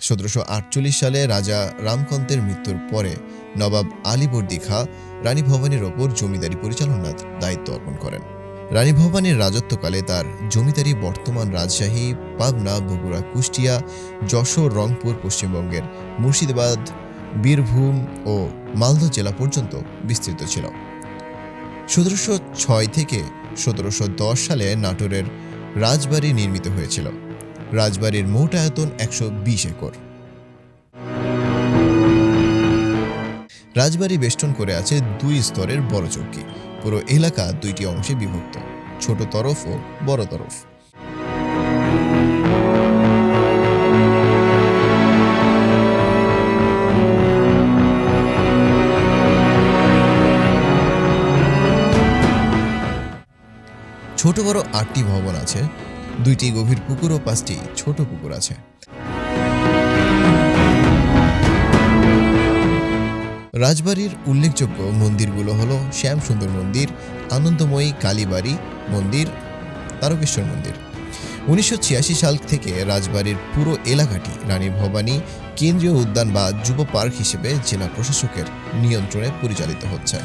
সতেরোশো আটচল্লিশ সালে রাজা রামকান্তের মৃত্যুর পরে নবাব আলীবর্দী খাঁ রানী ভবানীর ওপর জমিদারি পরিচালনার দায়িত্ব অর্পণ করেন। রানী ভবানীর রাজত্বকালে তার জমিদারি বর্তমান রাজশাহী, পাবনা, বগুড়া, কুষ্টিয়া, যশোর, রংপুর, পশ্চিমবঙ্গের মুর্শিদাবাদ, বীরভূম ও মালদহ জেলা পর্যন্ত বিস্তৃত ছিল। সতেরোশো ছয় থেকে সতেরোশো দশ সালে নাটোরের রাজবাড়ি নির্মিত হয়েছিল। রাজবাড়ির মোট আয়তন একশো বিশ একর। রাজবাড়ি বেষ্টন করে আছে দুই স্তরের বড় চৌকি। পুরো এলাকা দুইটি অংশে বিভক্ত। ছোট তরফ ও বড় তরফ। ছোট বড় আটটি ভবন আছে। দুইটি গভীর পুকুর ও পাঁচটি ছোট পুকুর আছে। রাজবাড়ির উল্লেখযোগ্য মন্দিরগুলো হলো শ্যাম সুন্দর মন্দির, আনন্দময়ী কালীবাড়ি মন্দির, তারকেশ্বর মন্দির। উনিশশো ছিয়াশি সাল থেকে রাজবাড়ির পুরো এলাকাটি রানী ভবানী কেন্দ্রীয় উদ্যান বা যুব পার্ক হিসেবে জেলা প্রশাসকের নিয়ন্ত্রণে পরিচালিত হচ্ছে।